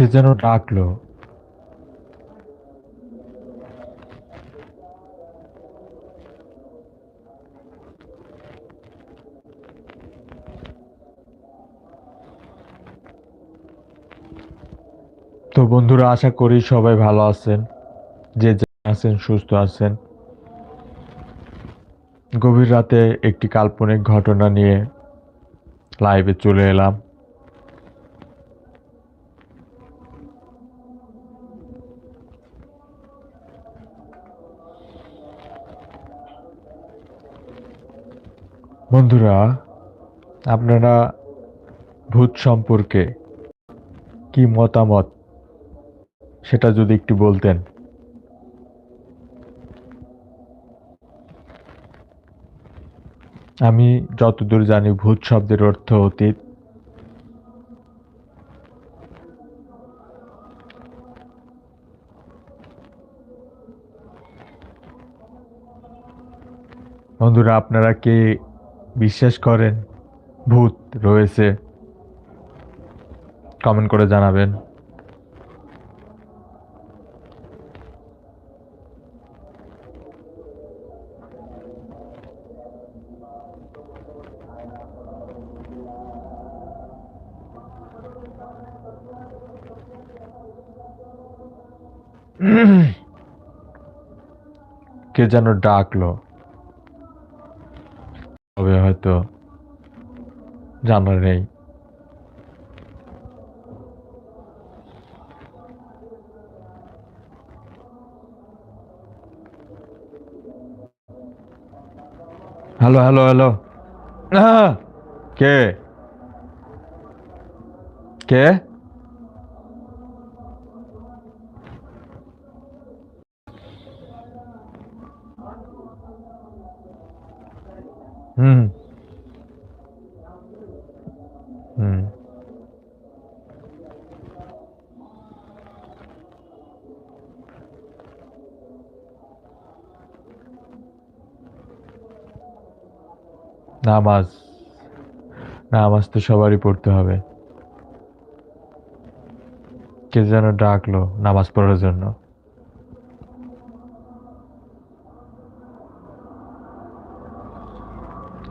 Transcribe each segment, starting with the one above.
কে যেন ডাকলো। তো বন্ধুরা, আশা করি সবাই ভালো আছেন, যে আছেন সুস্থ আছেন। গভীর রাতে একটি কাল্পনিক ঘটনা নিয়ে লাইভে চলে এলাম। বন্ধুরা, আপনারা ভূত সম্পর্কে কি মতামত? সেটা যদি একটু বলতেন। আমি যতদূর জানি ভূত শব্দের অর্থ অতীত। বন্ধুরা, আপনারা কে বিশ্বাস করেন ভূত রয়েছে। কমেন্ট করে জানাবেন। কে যেন ডাকলো। হয়তো জানার নেই। Hello hello hello. কে? কে? হুম হুম। নামাজ নামাজ তো সবারই পড়তে হবে। কে যেন ডাকলো নামাজ পড়ার জন্য।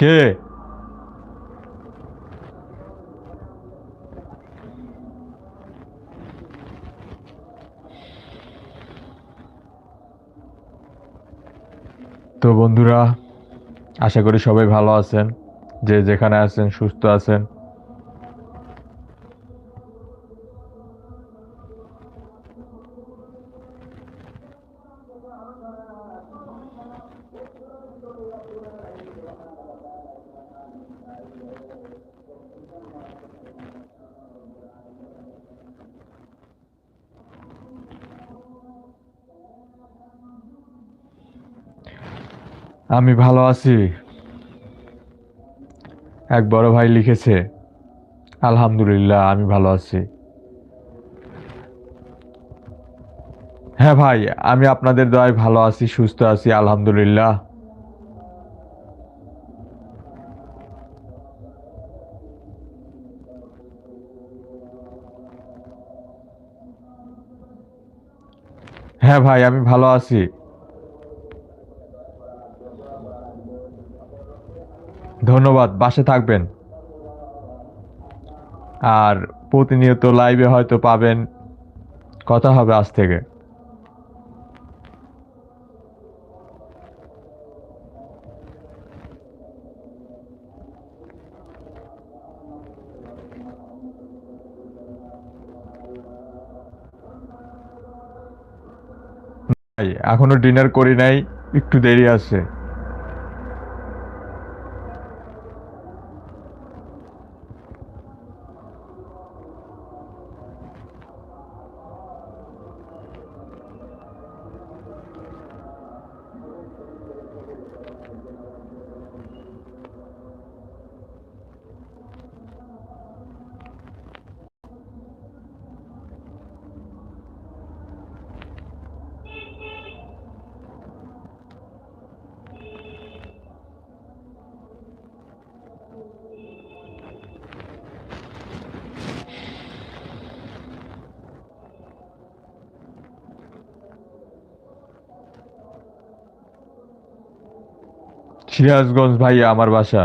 কে? তো বন্ধুরা আশা করি সবাই ভালো আছেন যে যেখানে আছেন সুস্থ আছেন। আমি ভালো আছি। এক বড় ভাই লিখেছে, আলহামদুলিল্লাহ, আমি ভালো আছি। হ্যাঁ ভাই, আমি আপনাদের দয়ায় ভালো আছি, সুস্থ আছি, আলহামদুলিল্লাহ। হ্যাঁ ভাই, আমি ভালো আছি। ধন্যবাদ, বাসে থাকবেন। আর প্রতিনিয়ত লাইভে হয়তো পাবেন। কথা হবে আজ থেকে। এখনও ডিনার করি নাই, একটু দেরি আছে। সিরাজগঞ্জ ভাইয়া আমার বাসা।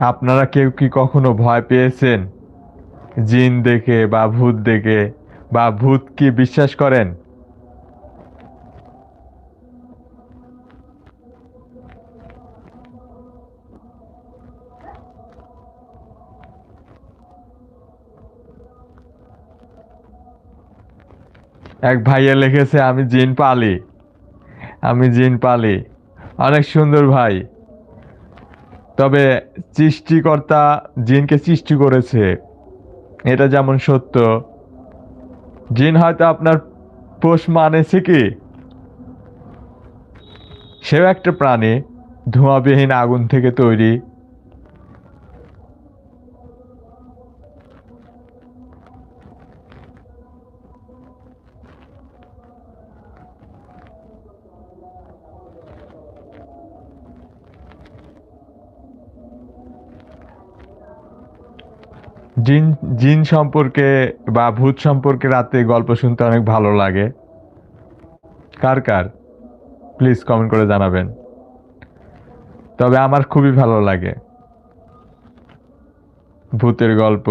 আপনারা কেউ কি কখনো ভয় পেয়েছেন? জিন দেখে বা ভূত দেখে বা ভূত কি বিশ্বাস করেন? এক ভাইয়া লিখেছে, আমি জিন পালি। আমি জিন পালি। অনেক সুন্দর ভাই। তবে সৃষ্টিকর্তা জিনকে সৃষ্টি করেছে। এটা যেমন সত্য। জিন হয়তো আপনার পোষ মানেছে কি? সেও একটা প্রাণী, ধোঁয়াবিহীন আগুন থেকে তৈরি। জিন সম্পর্কে বা ভূত সম্পর্কে রাতে গল্প শুনতে অনেক ভালো লাগে। কার কার? প্লিজ কমেন্ট করে জানাবেন। তবে আমার খুবই ভালো লাগে। ভূতের গল্প।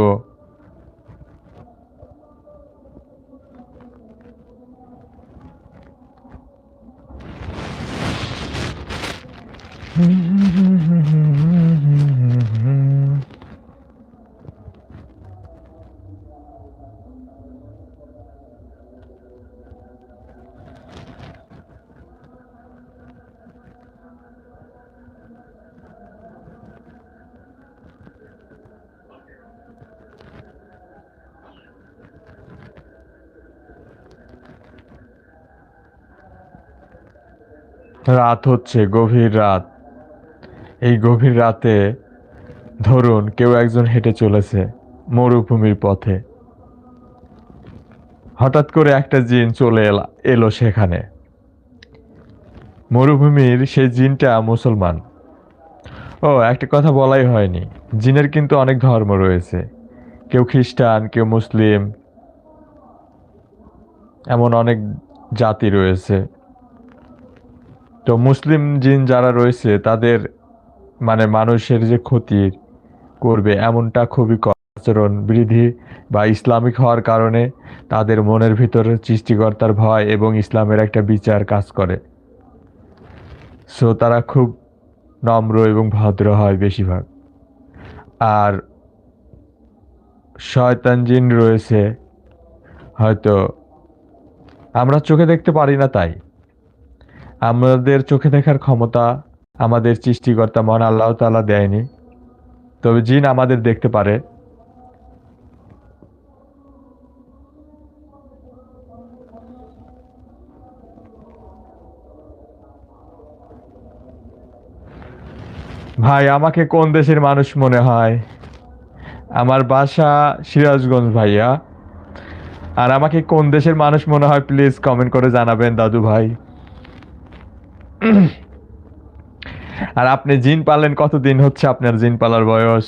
রাত হচ্ছে, গভীর রাত। এই গভীর রাতে, ধরুন কেউ একজন হেঁটে চলেছে মরুভূমির পথে। হঠাৎ করে একটা জিন চলে এলা সেখানে। মরুভূমির সেই জিনটা মুসলমান। ও, একটা কথা বলাই হয়নি। জিনের কিন্তু অনেক ধর্ম রয়েছে। কেউ খ্রিস্টান, কেউ মুসলিম, এমন অনেক জাতি রয়েছে। তো মুসলিম জিন যারা রয়েছে, তাদের মানে মানুষের যে ক্ষতি করবে এমনটা খুবই। আচরণ বৃদ্ধি বা ইসলামিক হওয়ার কারণে তাদের মনের ভিতরে সৃষ্টিকর্তার ভয় এবং ইসলামের একটা বিচার কাজ করে সো তারা খুব নম্র এবং ভদ্র হয় বেশিরভাগ আর শয়তান জিন রয়েছে, হয়তো আমরা চোখে দেখতে পারি না তাই আমাদের চোখে দেখার ক্ষমতা আমাদের সৃষ্টিকর্তা মহান আল্লাহ তাআলা দেয়নি। তবে জিন আমাদের দেখতে পারে। ভাই, আমাকে কোন দেশের মানুষ মনে হয়? আমার বাসা সিরাজগঞ্জ, ভাইয়া। আর আমাকে কোন দেশের মানুষ মনে হয় প্লিজ কমেন্ট করে জানাবেন দাদু ভাই আর আপনি জিন পালেন কতদিন হচ্ছে আপনার জিন পালার বয়স?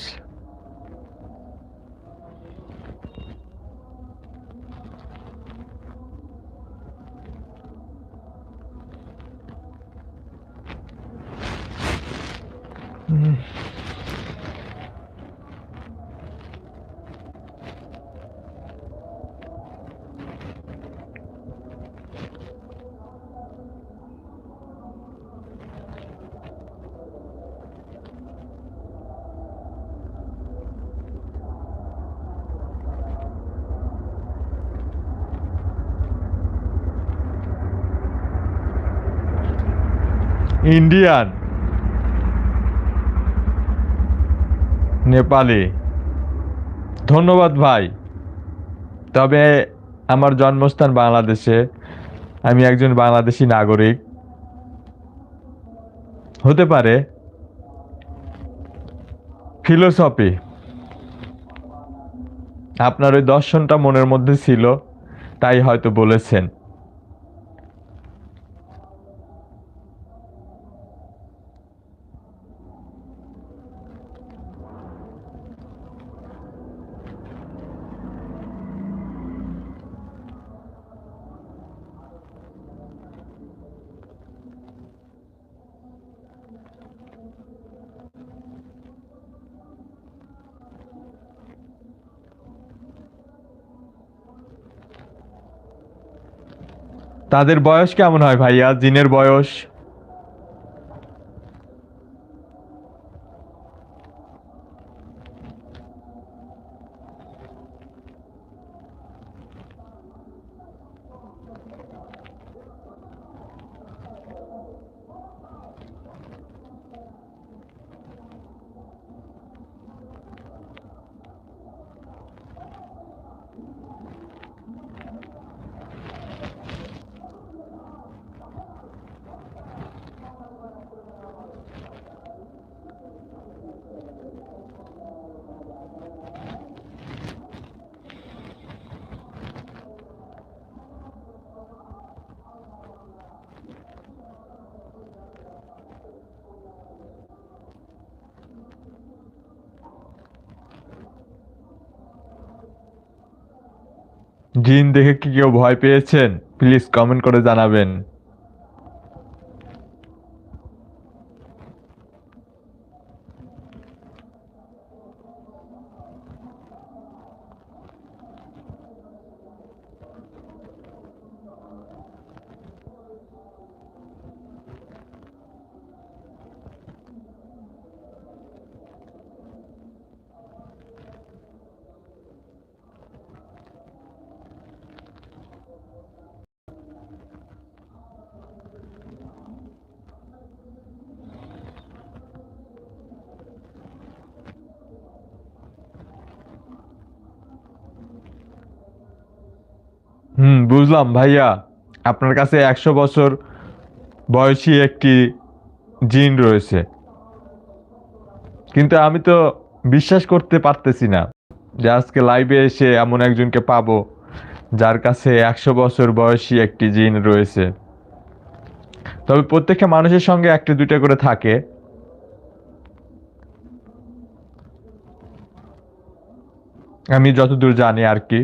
ইন্ডিয়ান নেপালি ধন্যবাদ ভাই। তবে আমার জন্মস্থান বাংলাদেশে। আমি একজন বাংলাদেশি নাগরিক। হতে পারে ফিলোসফি আপনার ওই দর্শনটা মনের মধ্যে ছিল, তাই হয়তো বলেছেন। তাদের বয়স কেমন হয় ভাইয়া? জিনের বয়স? জিন দেখে কি কেউ ভয় পেয়েছেন? প্লিজ কমেন্ট করে জানাবেন হুম বুঝলাম ভাইয়া, আপনার কাছে একশো বছর বয়সী একটি জিন রয়েছে। কিন্তু আমি তো বিশ্বাস করতে পারতেছি না যে আজকে লাইভে এসে এমন একজনকে পাবো যার কাছে একশো বছর বয়সী একটি জিন রয়েছে। তবে প্রত্যেকটা মানুষের সঙ্গে একটা দুইটা করে থাকে। আমি যতদূর জানি আর কি।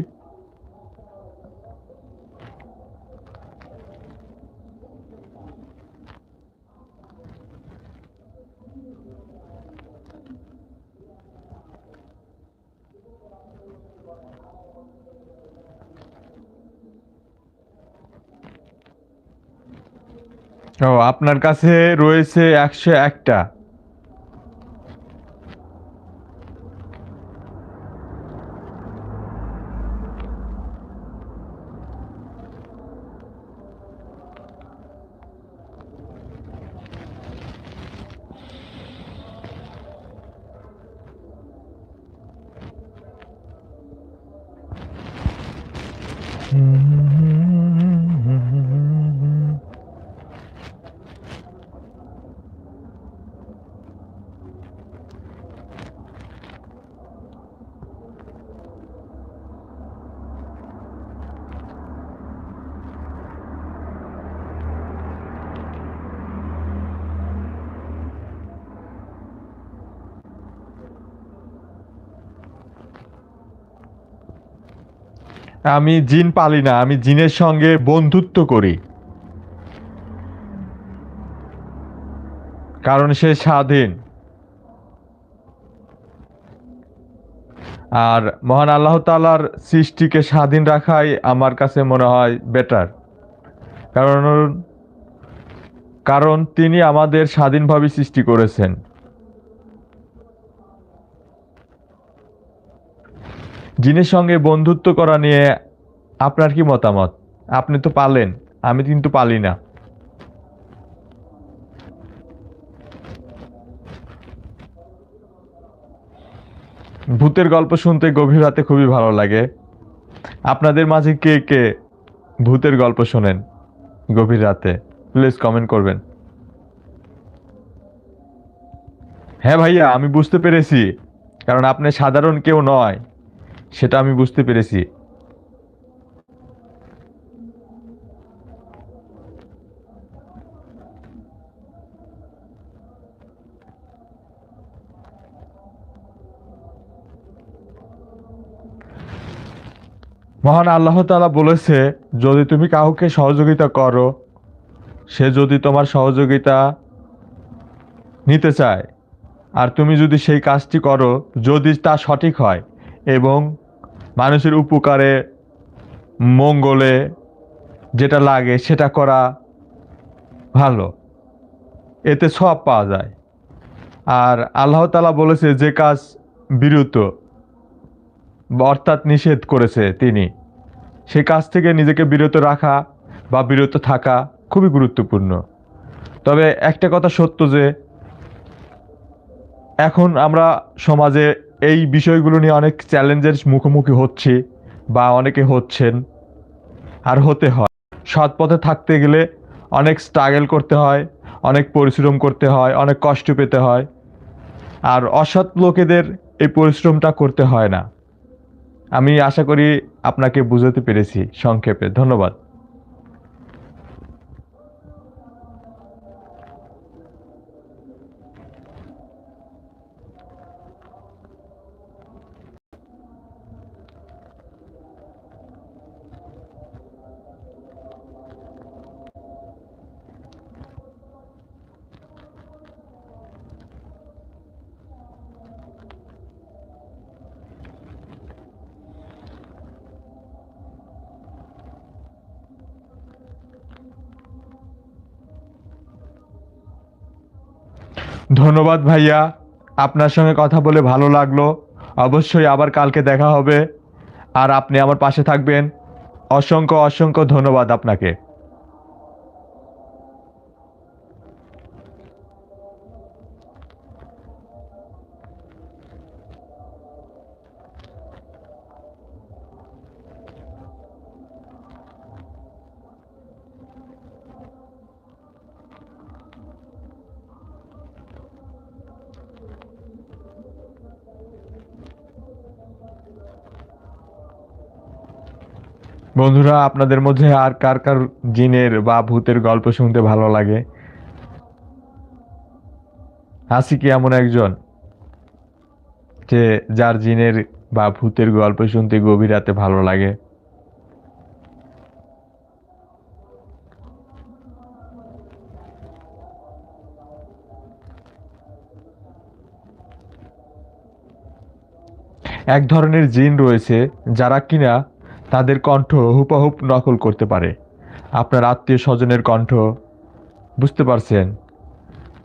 ও আপনার কাছে রয়েছে একশো একটা। আমি জিন পালি না, আমি জিনের সঙ্গে বন্ধুত্ব করি। কারণ সে স্বাধীন। আর মহান আল্লাহ তালার সৃষ্টিকে স্বাধীন রাখাই আমার কাছে মনে হয় বেটার কারণ কারণ তিনি আমাদের স্বাধীনভাবে সৃষ্টি করেছেন। জিনের সঙ্গে বন্ধুত্ব করা নিয়ে আপনার কি মতামত? আপনি তো পালেন, আমি কিন্তু পালি না। ভূতের গল্প শুনতে গভীর রাতে খুবই ভালো লাগে। আপনাদের মাঝে কে কে ভূতের গল্প শোনেন গভীর রাতে? প্লিজ কমেন্ট করবেন। হ্যাঁ ভাইয়া, আমি বুঝতে পেরেছি, কারণ আপনি সাধারণ কেউ নয়। সেটা আমি বুঝতে পেরেছি। মহান আল্লাহ তালা বলেছে, যদি তুমি কাউকে সহযোগিতা করো, সে যদি তোমার সহযোগিতা নিতে চায়, আর তুমি যদি সেই কাজটি করো, যদি তা সঠিক হয় এবং মানুষের উপকারে, মঙ্গলে যেটা লাগে সেটা করা ভালো। এতে সব পাওয়া যায়। আর আল্লাহ তাআলা বলেছে, যে কাজ বিরত অর্থাৎ নিষেধ করেছে তিনি, সে কাজ থেকে নিজেকে বিরত রাখা বা বিরত থাকা খুবই গুরুত্বপূর্ণ। তবে একটা কথা সত্য যে, এখন আমরা সমাজে এই বিষয়গুলো নিয়ে অনেক চ্যালেঞ্জের মুখোমুখি হচ্ছি বা অনেকে হচ্ছেন আর হতে হয়। সৎ পথে থাকতে গেলে অনেক স্ট্রাগল করতে হয়, অনেক পরিশ্রম করতে হয়, অনেক কষ্ট পেতে হয়। আর অসৎ লোকেদের এই পরিশ্রমটা করতে হয় না। আমি আশা করি আপনাকে বুঝাতে পেরেছি সংক্ষেপে। ধন্যবাদ। ধন্যবাদ ভাইয়া। আপনার সঙ্গে কথা বলে ভালো লাগল। অবশ্যই আবার কালকে দেখা হবে। আর আপনি আমার পাশে থাকবেন। অসংখ্য অসংখ্য ধন্যবাদ আপনাকে। বন্ধুরা, আপনাদের মধ্যে আর কার কার জিনের বা ভূতের গল্প শুনতে ভালো লাগে? হাসি কি এমন একজন যে যার জিনের বা ভূতের গল্প শুনতে গভীর রাতে ভালো লাগে? এক ধরনের জিন রয়েছে যারা কিনা তাদের কণ্ঠ হুপাহুপ নকল করতে পারে। আপনার আত্মীয় স্বজনের কণ্ঠ, বুঝতে পারছেন?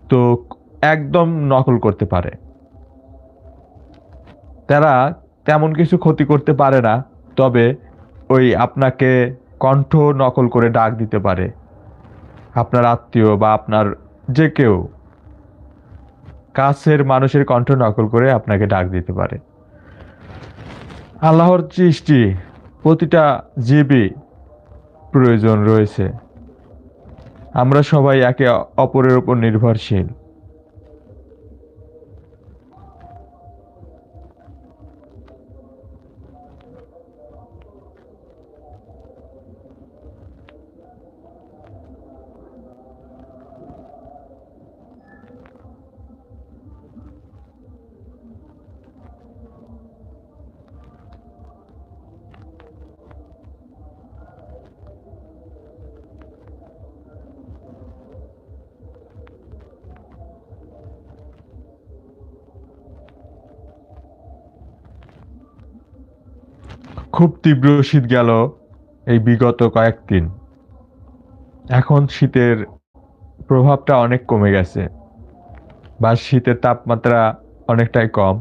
তো একদম নকল করতে পারে। তারা তেমন কিছু ক্ষতি করতে পারে না, তবে ওই আপনাকে কণ্ঠ নকল করে ডাক দিতে পারে। আপনার আত্মীয় বা আপনার যে কেউ কাছের মানুষের কণ্ঠ নকল করে আপনাকে ডাক দিতে পারে। আল্লাহর সৃষ্টি প্রতিটা জীবই প্রয়োজন রয়েছে। আমরা সবাই একে অপরের উপর নির্ভরশীল। খুব তীব্র শীত গেল এই বিগত কয়েকদিন এখন শীতের প্রভাবটা অনেক কমে গেছে, বা শীতের তাপমাত্রা অনেকটাই কম।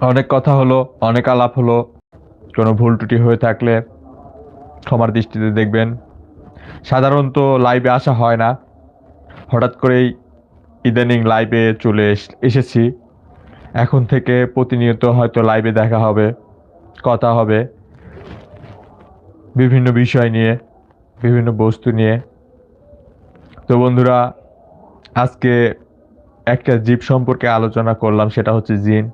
অনেক কথা হলো, অনেক আলাপ হলো। কোনো ভুল ত্রুটি হয়ে থাকলে ক্ষমার দৃষ্টিতে দেখবেন। সাধারণত লাইভে আসা হয় না। হঠাৎ করেই ইদানিং লাইভে চলে এস- এসেছি। এখন থেকে প্রতিনিয়ত হয়তো লাইভে দেখা হবে, কথা হবে। বিভিন্ন বিষয় নিয়ে, বিভিন্ন বস্তু নিয়ে। তো বন্ধুরা, আজকে একটা জীব সম্পর্কে আলোচনা করলাম, সেটা হচ্ছে জিন।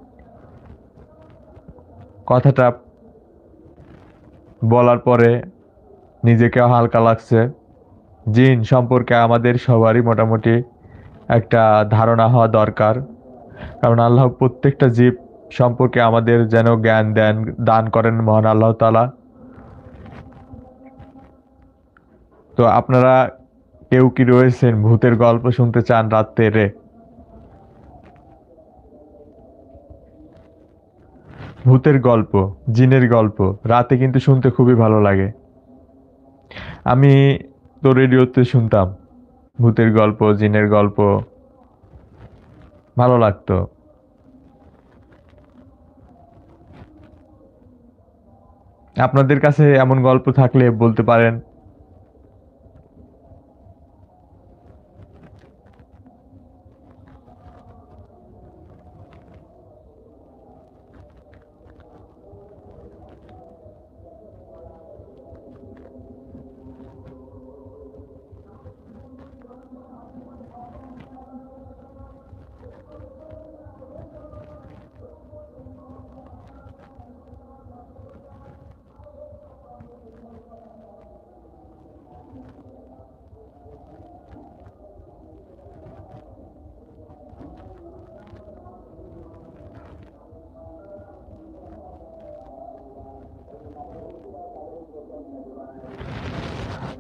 কথাটা বলার পরে নিজেকেও হালকা লাগছে। জিন সম্পর্কে আমাদের সবারই মোটামুটি একটা ধারণা হওয়া দরকার। কারণ আল্লাহ প্রত্যেকটা জীব সম্পর্কে আমাদের যেন জ্ঞান দেন, দান করেন মহান আল্লাহ তালা তো আপনারা কেউ কি রয়েছেন? ভূতের গল্প শুনতে চান রাত্রে ভূতের গল্প, জিনের গল্প, রাতে কিন্তু শুনতে খুবই ভালো লাগে। আমি তো রেডিওতে শুনতাম, ভূতের গল্প, জিনের গল্প, ভালো লাগতো। আপনাদের কাছে এমন গল্প থাকলে বলতে পারেন?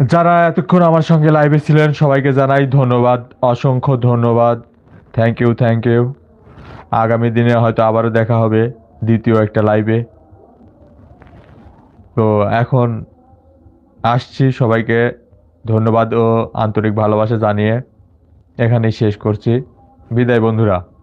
যারা এতক্ষণ আমার সঙ্গে লাইভে ছিলেন, সবাইকে জানাই ধন্যবাদ, অসংখ্য ধন্যবাদ। থ্যাংক ইউ থ্যাংক ইউ আগামী দিনে হয়তো আবারও দেখা হবে দ্বিতীয় একটা লাইভে তো এখন আসছি সবাইকে ধন্যবাদ ও আন্তরিক ভালোবাসা জানিয়ে। এখানেই শেষ করছি। বিদায় বন্ধুরা।